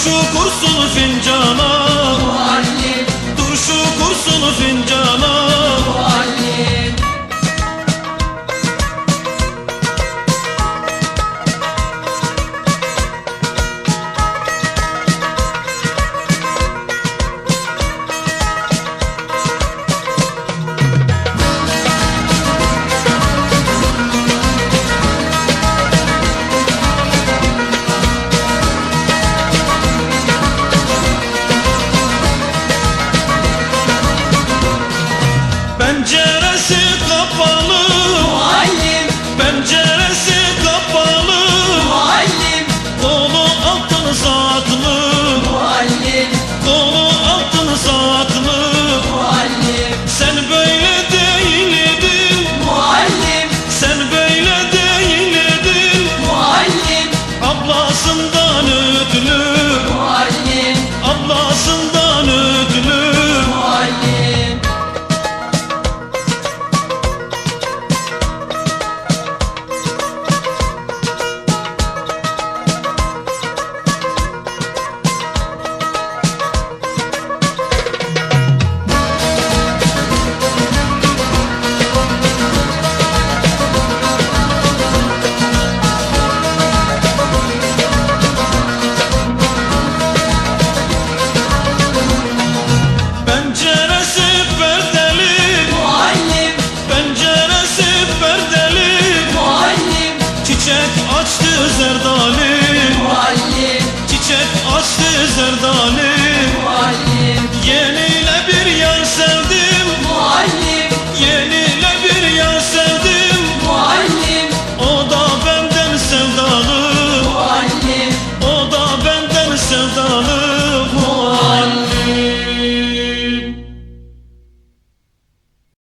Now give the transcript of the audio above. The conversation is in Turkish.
Dur şu kursun fincana. Bu Muallim Dur şu kursun fincana.